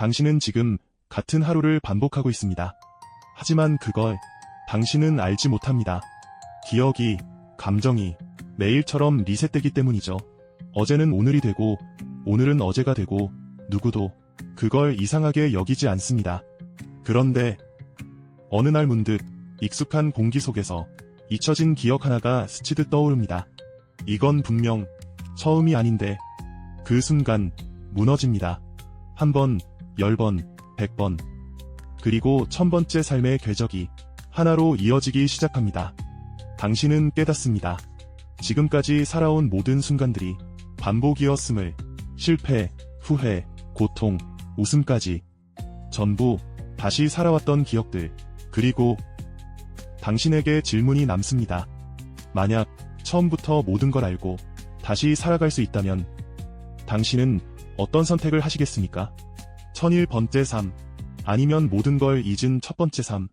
당신은 지금 같은 하루를 반복하고 있습니다. 하지만 그걸 당신은 알지 못합니다. 기억이, 감정이 매일처럼 리셋되기 때문이죠. 어제는 오늘이 되고, 오늘은 어제가 되고, 누구도 그걸 이상하게 여기지 않습니다. 그런데, 어느 날 문득 익숙한 공기 속에서 잊혀진 기억 하나가 스치듯 떠오릅니다. 이건 분명 처음이 아닌데, 그 순간 무너집니다. 한 번, 열 번, 백 번, 그리고 천 번째 삶의 궤적이 하나로 이어지기 시작합니다. 당신은 깨닫습니다. 지금까지 살아온 모든 순간들이 반복이었음을 실패, 후회, 고통, 웃음까지 전부 다시 살아왔던 기억들 그리고 당신에게 질문이 남습니다. 만약 처음부터 모든 걸 알고 다시 살아갈 수 있다면 당신은 어떤 선택을 하시겠습니까? 천일 번째 삶. 아니면 모든 걸 잊은 첫 번째 삶